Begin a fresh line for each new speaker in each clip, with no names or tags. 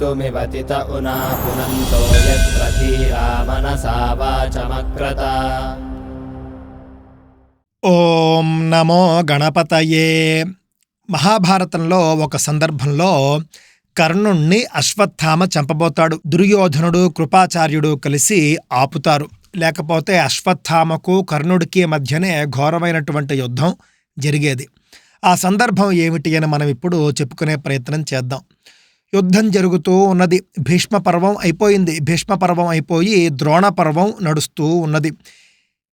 कर्तुमिवतित उना पुनन्तो यत्र धीरा मनसा वाचमक्रत
ఓం నమో గణపతయే మహాభారతంలో ఒక సందర్భంలో కర్ణుణ్ణి అశ్వత్థామ చంపబోతాడు దుర్యోధనుడు కృపాచార్యుడు కలిసి ఆపుతారు లేకపోతే అశ్వత్థామకు కర్ణుడికి మధ్యనే ఘోరమైనటువంటి యుద్ధం జరిగేది ఆ సందర్భం ఏమిటి అని మనం ఇప్పుడు చెప్పుకునే ప్రయత్నం చేద్దాం యుద్ధం జరుగుతూ ఉన్నది. భీష్మ పర్వం అయిపోయింది. భీష్మ పర్వం అయిపోయి ద్రోణ పర్వం నడుస్తూ ఉన్నది.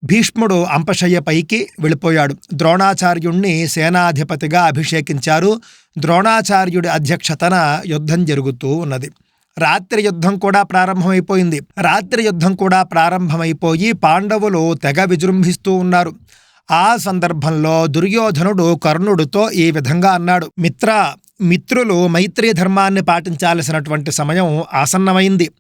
భీష్ముడు అంపశయ్య పైకి వెళ్ళిపోయాడు. ద్రోణాచార్యుణ్ణి సేనాధిపతిగా అభిషేకించారు. ద్రోణాచార్యుడి అధ్యక్షతన యుద్ధం జరుగుతూ ఉన్నది. రాత్రి యుద్ధం కూడా ప్రారంభమైపోయింది. రాత్రి యుద్ధం కూడా ప్రారంభమైపోయి పాండవులు తెగ విజృంభిస్తూ ఉన్నారు. ఆ సందర్భంలో దుర్యోధనుడు కర్ణుడితో ఈ విధంగా అన్నాడు. మిత్ర మిత్రులు మైత్రీ ధర్మాన్ని పాటించాల్సినటువంటి సమయం ఆసన్నమైంది.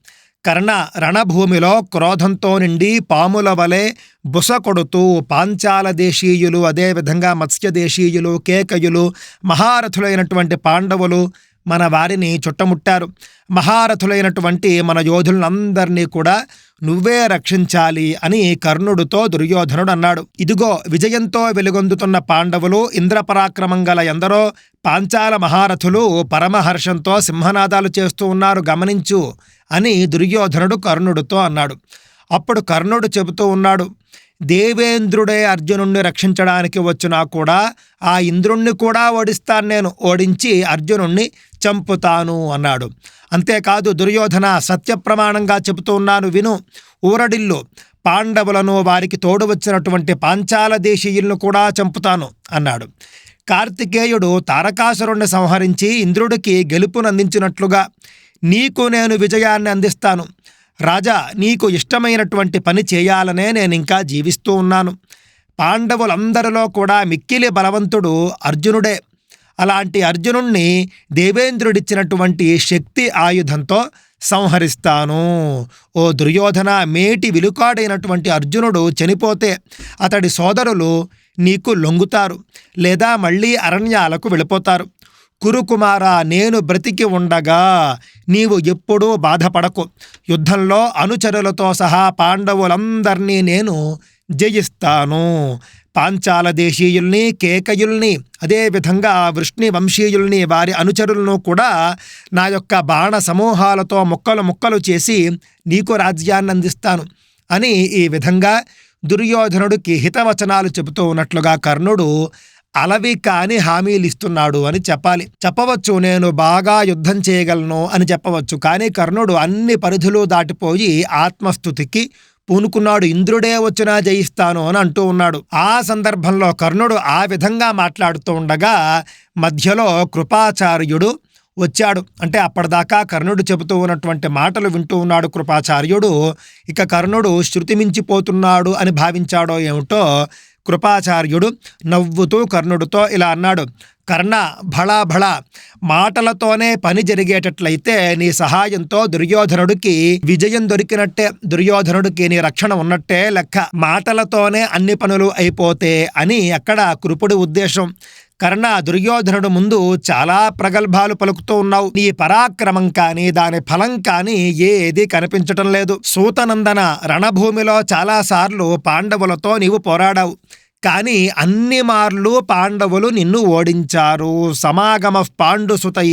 కర్ణ రణభూమిలో క్రోధంతో నిండి పాముల వలె బుస కొడుతూ పాంచాల దేశీయులు అదేవిధంగా మత్స్య దేశీయులు కేకయులు మహారథులైనటువంటి పాండవులు మన వారిని చుట్టముట్టారు. మహారథులైనటువంటి మన యోధులందరినీ కూడా నువ్వే రక్షించాలి అని కర్ణుడితో దుర్యోధనుడు అన్నాడు. ఇదిగో విజయంతో వెలుగొందుతున్న పాండవులు ఇంద్రపరాక్రమం గల ఎందరో పాంచాల మహారథులు పరమహర్షంతో సింహనాదాలు చేస్తూ ఉన్నారు గమనించు అని దుర్యోధనుడు కర్ణుడితో అన్నాడు. అప్పుడు కర్ణుడు చెబుతూ ఉన్నాడు దేవేంద్రుడే అర్జునుణ్ణి రక్షించడానికి వచ్చినా కూడా ఆ ఇంద్రుణ్ణి కూడా ఓడిస్తాను నేను. ఓడించి అర్జునుణ్ణి చంపుతాను అన్నాడు. అంతేకాదు దుర్యోధన సత్యప్రమాణంగా చెబుతూ ఉన్నాను విను. ఊరడిల్లు పాండవులను వారికి తోడు వచ్చినటువంటి పాంచాల దేశీయులను కూడా చంపుతాను అన్నాడు. కార్తికేయుడు తారకాసురుణ్ణి సంహరించి ఇంద్రుడికి గెలుపునందించినట్లుగా నీకు నేను విజయాన్ని అందిస్తాను. రాజా నీకు ఇష్టమైనటువంటి పని చేయాలనే నేను ఇంకా జీవిస్తూ ఉన్నాను. పాండవులందరిలో కూడా మిక్కిలి బలవంతుడు అర్జునుడే. అలాంటి అర్జునుణ్ణి దేవేంద్రుడిచ్చినటువంటి శక్తి ఆయుధంతో సంహరిస్తాను. ఓ దుర్యోధన మేటి విలుకాడైనటువంటి అర్జునుడు చనిపోతే అతడి సోదరులు నీకు లొంగుతారు లేదా మళ్ళీ అరణ్యాలకు వెళ్ళిపోతారు. కురుకుమార నేను బ్రతికి ఉండగా నీవు ఎప్పుడూ బాధపడకు. యుద్ధంలో అనుచరులతో సహా పాండవులందరినీ నేను జయిస్తాను. పాంచాల దేశీయుల్ని కేకయుల్ని అదేవిధంగా వృష్ణి వంశీయుల్ని వారి అనుచరులను కూడా నా యొక్క బాణ సమూహాలతో ముక్కలు ముక్కలు చేసి నీకు రాజ్యాన్ని అందిస్తాను అని ఈ విధంగా దుర్యోధనుడికి హితవచనాలు చెబుతూ ఉన్నట్లుగా కర్ణుడు అలవి కాని హామీలు ఇస్తున్నాడు అని చెప్పాలి. చెప్పవచ్చు నేను బాగా యుద్ధం చేయగలను అని చెప్పవచ్చు. కానీ కర్ణుడు అన్ని పరిధులు దాటిపోయి ఆత్మస్థుతికి పూనుకున్నాడు. ఇంద్రుడే వచ్చినా జయిస్తాను అని అంటూ ఉన్నాడు. ఆ సందర్భంలో కర్ణుడు ఆ విధంగా మాట్లాడుతూ ఉండగా మధ్యలో కృపాచార్యుడు వచ్చాడు. అంటే అప్పటిదాకా కర్ణుడు చెబుతూ ఉన్నటువంటి మాటలు వింటూ ఉన్నాడు కృపాచార్యుడు. ఇక కర్ణుడు శృతి మించిపోతున్నాడు అని భావించాడో ఏమిటో కృపాచార్యుడు నవ్వుతూ కర్ణుడితో ఇలా అన్నాడు కర్ణ భళా మాటలతోనే పని జరిగేటట్లయితే నీ సహాయంతో దుర్యోధనుడికి విజయం దొరికినట్టే దుర్యోధనుడికి నీ రక్షణ ఉన్నట్టే లెక్క. మాటలతోనే అన్ని పనులు అయిపోతే అని అక్కడ కృపుడి ఉద్దేశం. కర్ణ దుర్యోధనుడు ముందు చాలా ప్రగల్భాలు పలుకుతూ ఉన్నావు. నీ పరాక్రమం కానీ దాని ఫలం కానీ ఏది కనిపించటం లేదు. సూతనందన రణభూమిలో చాలాసార్లు పాండవులతో నీవు పోరాడావు. కానీ అన్ని మార్లు పాండవులు నిన్ను ఓడించారు. సమాగమ పాండుసుతై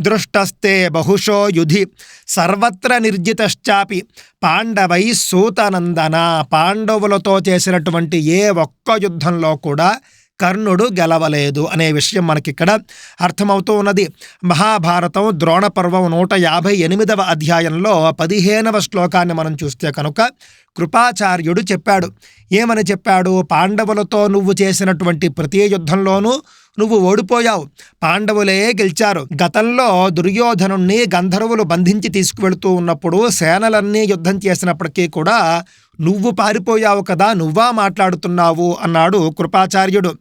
దృష్టస్తే బహుశో యుధి. సర్వత్ర నిర్జితశ్చాపి. పాండవై సూతనందన. పాండవులతో చేసినటువంటి ఏ ఒక్క యుద్ధంలో కూడా కర్ణుడు గెలవలేదు అనే విషయం మనకిక్కడ అర్థమవుతూ ఉన్నది. మహాభారతం ద్రోణ పర్వం నూట యాభై ఎనిమిదవ అధ్యాయంలో పదిహేనవ శ్లోకాన్ని మనం చూస్తే కనుక కృపాచార్యుడు చెప్పాడు. ఏమని చెప్పాడు? పాండవులతో నువ్వు చేసినటువంటి ప్రతి యుద్ధంలోనూ నువ్వు ఓడిపోయావు. పాండవులే గెలిచారు. గతంలో దుర్యోధను గంధర్వులు బంధించి తీసుకువెళుతూ ఉన్నప్పుడు సేనలన్నీ యుద్ధం చేసినప్పటికీ కూడా నువ్వు పారిపోయావు కదా నువ్వా మాట్లాడుతున్నావు అన్నాడు కృపాచార్యుడు.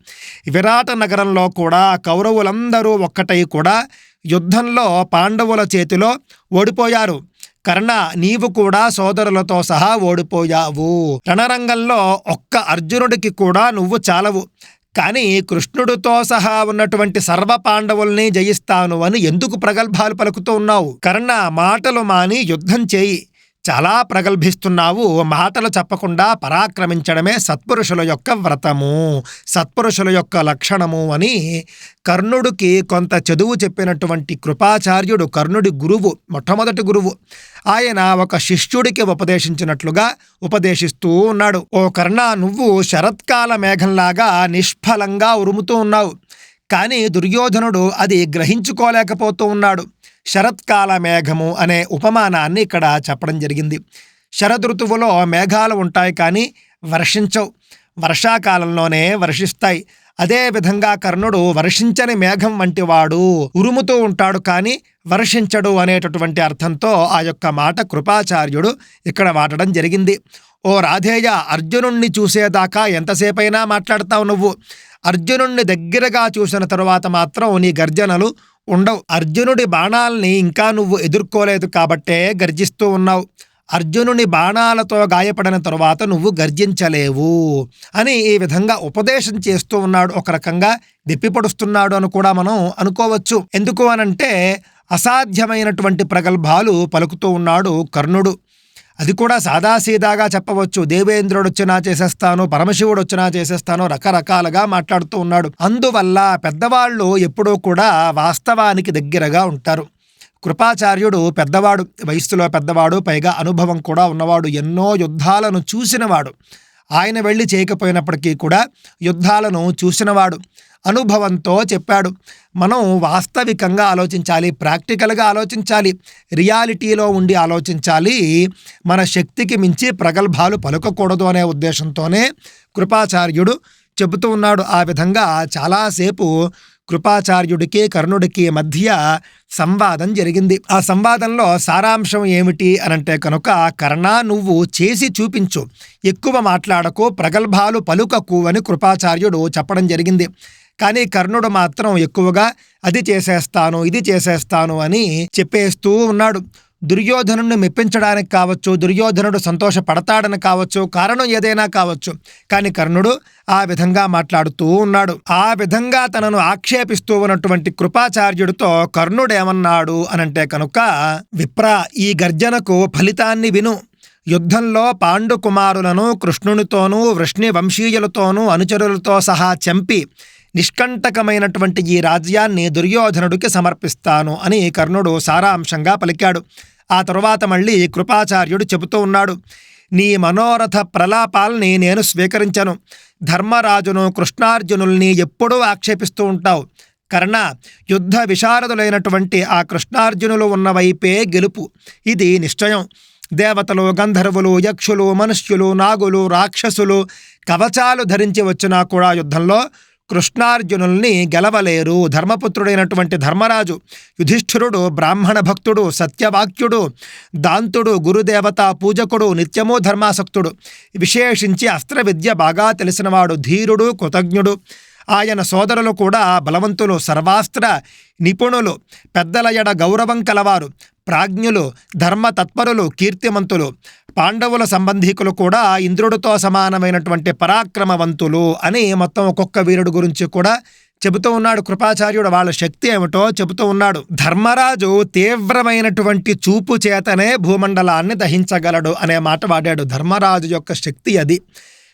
విరాట నగరంలో కూడా కౌరవులందరూ ఒక్కటై కూడా యుద్ధంలో పాండవుల చేతిలో ఓడిపోయారు. కర్ణ నీవు కూడా సోదరులతో సహా ఓడిపోయావు. రణరంగంలో ఒక్క అర్జునుడికి కూడా నువ్వు చాలవు. కానీ కృష్ణుడితో సహా ఉన్నటువంటి సర్వ పాండవుల్ని జయిస్తాను అని ఎందుకు ప్రగల్భాలు పలుకుతూ ఉన్నావు? కర్ణ మాటలు మాని యుద్ధం చేయి. చాలా ప్రగల్భిస్తున్నావు. మాటలు చెప్పకుండా పరాక్రమించడమే సత్పురుషుల యొక్క వ్రతము సత్పురుషుల యొక్క లక్షణము అని కర్ణుడికి కొంత చదువు చెప్పినటువంటి కృపాచార్యుడు కర్ణుడి గురువు మొట్టమొదటి గురువు. ఆయన ఒక శిష్యుడికి ఉపదేశించినట్లుగా ఉపదేశిస్తూ ఉన్నాడు. ఓ కర్ణ నువ్వు శరత్కాల మేఘంలాగా నిష్ఫలంగా ఉరుముతూ ఉన్నావు. కానీ దుర్యోధనుడు అది గ్రహించుకోలేకపోతూ ఉన్నాడు. శరత్కాల మేఘము అనే ఉపమానాన్ని ఇక్కడ చెప్పడం జరిగింది. శరదృతువులో మేఘాలు ఉంటాయి కానీ వర్షించవు. వర్షాకాలంలోనే వర్షిస్తాయి. అదే విధంగా కర్ణుడు వర్షించని మేఘం వంటి వాడు ఉరుముతూ ఉంటాడు కానీ వర్షించడు అనేటటువంటి అర్థంతో ఆ యొక్క మాట కృపాచార్యుడు ఇక్కడ వాడడం జరిగింది. ఓ రాధేయ అర్జునుణ్ణి చూసేదాకా ఎంతసేపైనా మాట్లాడతావు నువ్వు. అర్జునుణ్ణి దగ్గరగా చూసిన తరువాత మాత్రం నీ గర్జనలు ఉండవు. అర్జునుడి బాణాల్ని ఇంకా నువ్వు ఎదుర్కోలేదు కాబట్టే గర్జిస్తూ ఉన్నావు. అర్జునుని బాణాలతో గాయపడిన తరువాత నువ్వు గర్జించలేవు అని ఈ విధంగా ఉపదేశం చేస్తూ ఉన్నాడు. ఒక రకంగా దిప్పిపడుస్తున్నాడు అని కూడా మనం అనుకోవచ్చు. ఎందుకు అనంటే అసాధ్యమైనటువంటి ప్రగల్భాలు పలుకుతూ ఉన్నాడు కర్ణుడు. అది కూడా సాదాసీదాగా చెప్పవచ్చు. దేవేంద్రుడు వచ్చినా చేసేస్తాను పరమశివుడు వచ్చినా చేసేస్తాను రకరకాలుగా మాట్లాడుతూ ఉన్నాడు. అందువల్ల పెద్దవాళ్ళు ఎప్పుడూ కూడా వాస్తవానికి దగ్గరగా ఉంటారు. కృపాచార్యుడు పెద్దవాడు వయస్సులో పెద్దవాడు పైగా అనుభవం కూడా ఉన్నవాడు ఎన్నో యుద్ధాలను చూసినవాడు. ఆయన వెళ్ళి చేయకపోయినప్పటికీ కూడా యుద్ధాలను చూసినవాడు. అనుభవంతో చెప్పాడు. మనం వాస్తవికంగా ఆలోచించాలి ప్రాక్టికల్గా ఆలోచించాలి రియాలిటీలో ఉండి ఆలోచించాలి. మన శక్తికి మించి ప్రగల్భాలు పలుకకూడదు అనే ఉద్దేశంతోనే కృపాచార్యుడు చెబుతూ ఉన్నాడు. ఆ విధంగా చాలాసేపు కృపాచార్యుడికి కర్ణుడికి మధ్య సంవాదం జరిగింది. ఆ సంవాదంలో సారాంశం ఏమిటి అనంటే కనుక కర్ణ నువ్వు చేసి చూపించు. ఎక్కువ మాట్లాడకు ప్రగల్భాలు పలుకకు అని కృపాచార్యుడు చెప్పడం జరిగింది. కానీ కర్ణుడు మాత్రం ఎక్కువగా అది చేసేస్తాను ఇది చేసేస్తాను అని చెప్పేస్తూ ఉన్నాడు. దుర్యోధనుడిని మెప్పించడానికి కావచ్చు దుర్యోధనుడు సంతోషపడతాడని కావచ్చు కారణం ఏదైనా కావచ్చు. కానీ కర్ణుడు ఆ విధంగా మాట్లాడుతూ ఉన్నాడు. ఆ విధంగా తనను ఆక్షేపిస్తూ ఉన్నటువంటి కృపాచార్యుడితో కర్ణుడేమన్నాడు అనంటే కనుక విప్ర ఈ గర్జనకు ఫలితాన్ని విను. యుద్ధంలో పాండు కుమారులను కృష్ణునితోనూ వృష్ణి వంశీయులతోనూ అనుచరులతో సహా చంపి నిష్కంటకమైనటువంటి ఈ రాజ్యాన్ని దుర్యోధనుడికి సమర్పిస్తాను అని కర్ణుడు సారాంశంగా పలికాడు. ఆ తరువాత మళ్ళీ కృపాచార్యుడు చెబుతూ ఉన్నాడు నీ మనోరథ ప్రలాపాల్ని నేను స్వీకరించను. ధర్మరాజును కృష్ణార్జునుల్ని ఎప్పుడూ ఆక్షేపిస్తూ ఉంటావు. కర్ణ యుద్ధ విశారదులైనటువంటి ఆ కృష్ణార్జునులు ఉన్న వైపే గెలుపు. ఇది నిశ్చయం. దేవతలు గంధర్వులు యక్షులు మనుష్యులు నాగులు రాక్షసులు కవచాలు ధరించి వచ్చినా కూడా యుద్ధంలో కృష్ణార్జునుల్ని గెలవలేరు. ధర్మపుత్రుడైనటువంటి ధర్మరాజు యుధిష్ఠిరుడు బ్రాహ్మణ భక్తుడు సత్యవాక్యుడు దాంతుడు గురుదేవత పూజకుడు నిత్యమూ ధర్మాసక్తుడు. విశేషించి అస్త్ర విద్య బాగా తెలిసినవాడు ధీరుడు కృతజ్ఞుడు. ఆయన సోదరులు కూడా బలవంతులు సర్వాస్త్ర నిపుణులు పెద్దల ఎడ గౌరవం కలవారు. ప్రాజ్ఞులు ధర్మ తత్పరులు కీర్తిమంతులు. పాండవుల సంబంధీకులు కూడా ఇంద్రుడితో సమానమైనటువంటి పరాక్రమవంతులు అని మొత్తం ఒక్కొక్క వీరుడు గురించి కూడా చెబుతూ ఉన్నాడు కృపాచార్యుడు. వాళ్ళ శక్తి ఏమిటో చెబుతూ ఉన్నాడు. ధర్మరాజు తీవ్రమైనటువంటి చూపు చేతనే భూమండలాన్ని దహించగలడు అనే మాట వాడాడు. ధర్మరాజు యొక్క శక్తి అది.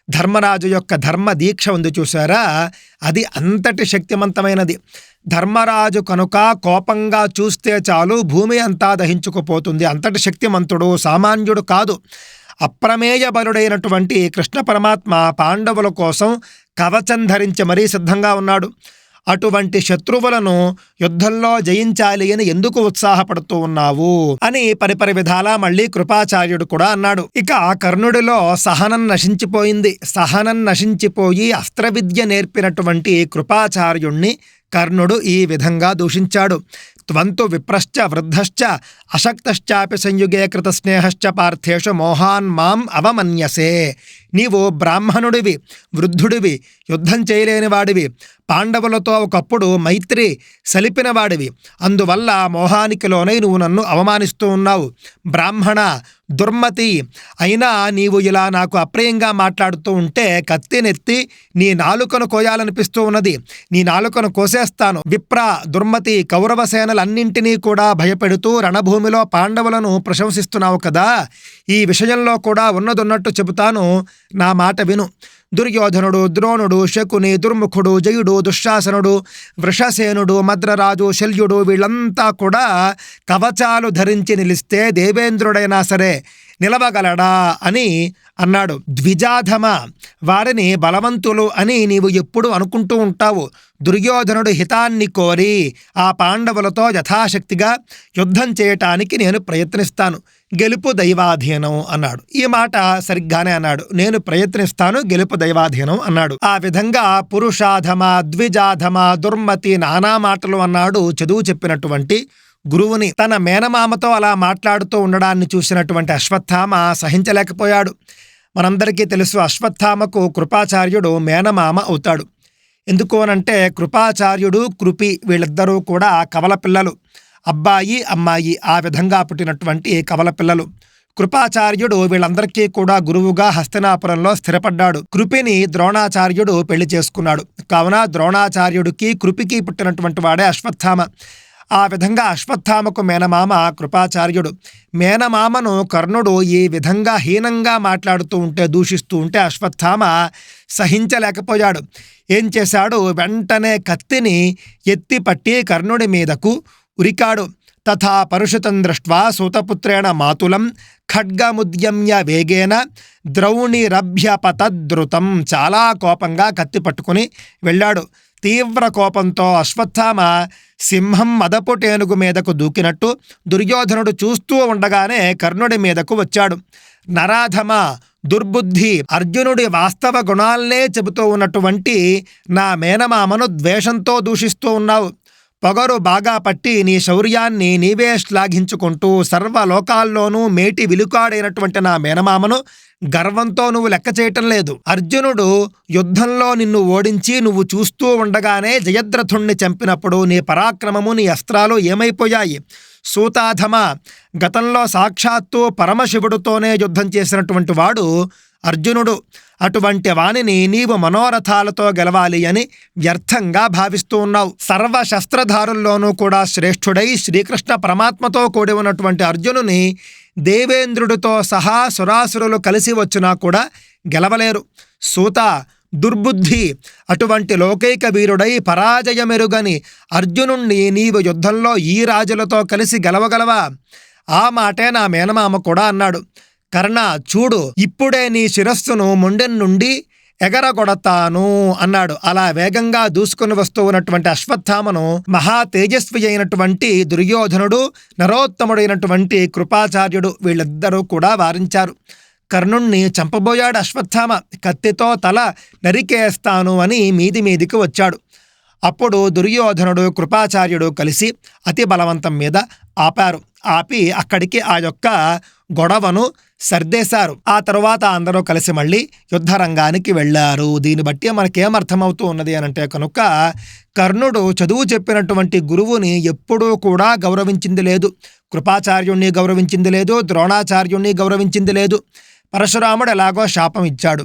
ధర్మరాజు యొక్క ధర్మ దీక్ష ఉంది చూసారా అది అంతటి శక్తివంతమైనది ధర్మరాజు కనుక కోపంగా చూస్తే చాలు భూమి అంతా దహించుకుపోతుంది. అంతటి శక్తిమంతుడు సామాన్యుడు కాదు. అప్రమేయ బలుడైనటువంటి కృష్ణ పరమాత్మ పాండవుల కోసం కవచం ధరించి మరీ సిద్ధంగా ఉన్నాడు. అటువంటి శత్రువులను యుద్ధంలో జయించాలి అని ఎందుకు ఉత్సాహపడుతూ ఉన్నావు? అని పరిపరి విధాలా మళ్ళీ కృపాచార్యుడు కూడా అన్నాడు. ఇక ఆ కర్ణుడిలో సహనం నశించిపోయింది. సహనం నశించిపోయి అస్త్రవిద్య నేర్పినటువంటి కృపాచార్యుణ్ణి కర్ణుడు ఈ విధంగా దూషించాడు. త్వంతు విప్రశ్చ వృద్ధశ్చ అశక్తశ్చాపి సంయుగే కృత స్నేహశ్చ పార్థేషు మోహాన్ మాం అవమన్యసే నీవు బ్రాహ్మణుడివి వృద్ధుడివి యుద్ధం చేయలేని వాడివి పాండవులతో ఒకప్పుడు మైత్రి సలిపిన వాడివి అందువల్ల మోహానికి లోనై నువ్వు నన్ను అవమానిస్తూ ఉన్నావు. బ్రాహ్మణ దుర్మతి అయినా నీవు ఇలా నాకు అప్రియంగా మాట్లాడుతూ ఉంటే కత్తినెత్తి నీ నాలుకను కోయాలనిపిస్తూ ఉన్నది. నీ నాలుకను కోసేస్తాను. విప్ర దుర్మతి కౌరవసేనల విషయాలన్నింటినీ కూడా భయపెడుతూ రణభూమిలో పాండవులను ప్రశంసిస్తున్నావు కదా. ఈ విషయంలో కూడా ఉన్నదొన్నట్టు చెబుతాను. నా మాట విను. దుర్యోధనుడు ద్రోణుడు శకుని దుర్ముఖుడు జయుడు దుశ్శాసనుడు వృషసేనుడు మద్రరాజు శల్యుడు వీళ్ళంతా కూడా కవచాలు ధరించి నిలిస్తే దేవేంద్రుడైనా సరే నిలవగలడా అని అన్నాడు. ద్విజాధమ వారిని బలవంతులు అని నీవు ఎప్పుడు అనుకుంటూ ఉంటావు. దుర్యోధనుడు హితాన్ని కోరి ఆ పాండవులతో యథాశక్తిగా యుద్ధం చేయటానికి నేను ప్రయత్నిస్తాను. గెలుపు దైవాధీనం అన్నాడు. ఈ మాట సరిగ్గానే అన్నాడు. నేను ప్రయత్నిస్తాను గెలుపు దైవాధీనం అన్నాడు. ఆ విధంగా పురుషాధమ ద్విజాధమ దుర్మతి నానా మాటలు అన్నాడు చదువు చెప్పినటువంటి గురువుని తన మేనమామతో అలా మాట్లాడుతూ ఉండడాన్ని చూసినటువంటి అశ్వత్థామ సహించలేకపోయాడు. మనందరికీ తెలుసు అశ్వత్థామకు కృపాచార్యుడు మేనమామ అవుతాడు. ఎందుకు అనంటే కృపాచార్యుడు కృపి వీళ్ళిద్దరూ కూడా కవల పిల్లలు. అబ్బాయి అమ్మాయి ఆ విధంగా పుట్టినటువంటి కవల పిల్లలు. కృపాచార్యుడు వీళ్ళందరికీ కూడా గురువుగా హస్తినాపురంలో స్థిరపడ్డాడు. కృపిని ద్రోణాచార్యుడు పెళ్ళి చేసుకున్నాడు. కావున ద్రోణాచార్యుడికి కృపికి పుట్టినటువంటి వాడే అశ్వత్థామ. ఆ విధంగా అశ్వత్థామకు మేనమామ కృపాచార్యుడు. మేనమామను కర్ణుడు ఈ విధంగా హీనంగా మాట్లాడుతూ ఉంటే దూషిస్తూ ఉంటే అశ్వత్థామ సహించలేకపోయాడు. ఏం చేశాడు? వెంటనే కత్తిని ఎత్తి పట్టి కర్ణుడి మీదకు ఉరికాడు. తథా పరుషుతం దృష్ట్వా సూతపుత్రేణ మాతులం ఖడ్గముద్యమ్య వేగేన ద్రౌణిరభ్యపతద్రుతం చాలా కోపంగా కత్తి పట్టుకుని వెళ్ళాడు. తీవ్ర కోపంతో అశ్వత్థామ సింహం మదపుటేనుగు మీదకు దూకినట్టు దుర్యోధనుడు చూస్తూ ఉండగానే కర్ణుడి మీదకు వచ్చాడు. నరాధమ దుర్బుద్ధి అర్జునుడి వాస్తవ గుణాలనే చెబుతూ ఉన్నటువంటి నా మేనమామను ద్వేషంతో దూషిస్తూ ఉన్నావు. పొగరు బాగా పట్టి నీ శౌర్యాన్ని నీవే శ్లాఘించుకుంటూ సర్వలోకాల్లోనూ మేటి విలుకాడైనటువంటి నా మేనమామను గర్వంతో నువ్వు లెక్క చేయటం లేదు. అర్జునుడు యుద్ధంలో నిన్ను ఓడించి నువ్వు చూస్తూ ఉండగానే జయద్రథుణ్ణి చంపినప్పుడు నీ పరాక్రమము నీ అస్త్రాలు ఏమైపోయాయి? సూతాధమ గతంలో సాక్షాత్తు పరమశివుడితోనే యుద్ధం చేసినటువంటి వాడు అర్జునుడు అటువంటి వాణిని నీవు మనోరథాలతో గెలవాలి అని వ్యర్థంగా భావిస్తూ ఉన్నావు. సర్వ శస్త్రధారుల్లోనూ కూడా శ్రేష్ఠుడై శ్రీకృష్ణ పరమాత్మతో కూడి ఉన్నటువంటి అర్జునుని దేవేంద్రుడితో సహా సురాసురులు కలిసి వచ్చినా కూడా గెలవలేరు. సూత దుర్బుద్ధి అటువంటి లోకైక వీరుడై పరాజయమెరుగని అర్జునుణ్ణి నీవు యుద్ధంలో ఈ రాజులతో కలిసి గెలవగలవా? ఆ మాటే నా మేనమామ కూడా అన్నాడు. కర్ణ చూడు ఇప్పుడే నీ శిరస్సును మొండెన్ నుండి ఎగరగొడతాను అన్నాడు. అలా వేగంగా దూసుకుని వస్తూ ఉన్నటువంటి అశ్వత్థామను మహా తేజస్వి అయినటువంటి దుర్యోధనుడు నరోత్తముడైనటువంటి కృపాచార్యుడు వీళ్ళిద్దరూ కూడా వారించారు. కర్ణుణ్ణి చంపబోయాడు అశ్వత్థామ. కత్తితో తల నరికేస్తాను అని మీది మీదికి వచ్చాడు. అప్పుడు దుర్యోధనుడు కృపాచార్యుడు కలిసి అతి బలవంతం మీద ఆపారు. ఆపి అక్కడికి ఆ యొక్క గొడవను సర్దేశారు. ఆ తర్వాత అందరూ కలిసి మళ్ళీ యుద్ధరంగానికి వెళ్ళారు. దీన్ని బట్టి మనకేమర్థమవుతూ ఉన్నది అని అంటే కనుక కర్ణుడు చదువు చెప్పినటువంటి గురువుని ఎప్పుడూ కూడా గౌరవించింది లేదు. కృపాచార్యుణ్ణి గౌరవించింది లేదు ద్రోణాచార్యుణ్ణి గౌరవించింది లేదు. పరశురాముడు ఎలాగో శాపం ఇచ్చాడు.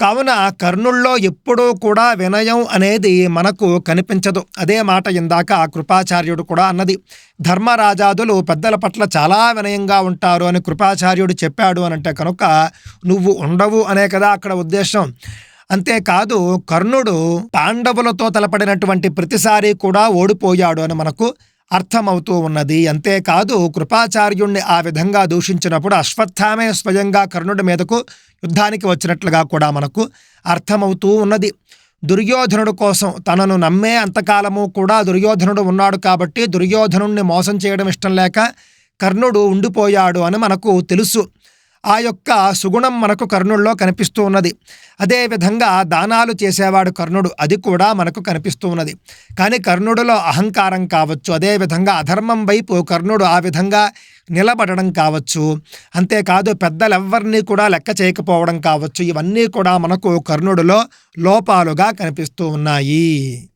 కావున కర్ణుల్లో ఎప్పుడూ కూడా వినయం అనేది మనకు కనిపించదు. అదే మాట ఇందాక కృపాచార్యుడు కూడా అన్నది. ధర్మరాజాదులు పెద్దల పట్ల చాలా వినయంగా ఉంటారు అని కృపాచార్యుడు చెప్పాడు అని అంటే కనుక నువ్వు ఉండవు అనే కదా అక్కడ ఉద్దేశం. అంతేకాదు కర్ణుడు పాండవులతో తలపడినటువంటి ప్రతిసారి కూడా ఓడిపోయాడు అని మనకు అర్థమవుతూ ఉన్నది. అంతేకాదు కృపాచార్యుణ్ణి ఆ విధంగా దూషించినప్పుడు అశ్వత్థామే స్వయంగా కర్ణుడి మీదకు యుద్ధానికి వచ్చినట్లుగా కూడా మనకు అర్థమవుతూ ఉన్నది. దుర్యోధనుడు కోసం తనను నమ్మే అంతకాలము కూడా దుర్యోధనుడు ఉన్నాడు కాబట్టి దుర్యోధనుణ్ణి మోసం చేయడం ఇష్టం లేక కర్ణుడు ఉండిపోయాడు అని మనకు తెలుసు. ఆ యొక్క సుగుణం మనకు కర్ణుల్లో కనిపిస్తూ ఉన్నది. అదేవిధంగా దానాలు చేసేవాడు కర్ణుడు అది కూడా మనకు కనిపిస్తూ ఉన్నది. కానీ కర్ణుడిలో అహంకారం కావచ్చు అదేవిధంగా అధర్మం వైపు కర్ణుడు ఆ విధంగా నిలబడడం కావచ్చు. అంతేకాదు పెద్దలెవ్వరినీ కూడా లెక్క చేయకపోవడం కావచ్చు. ఇవన్నీ కూడా మనకు కర్ణుడిలో లోపాలుగా కనిపిస్తూ ఉన్నాయి.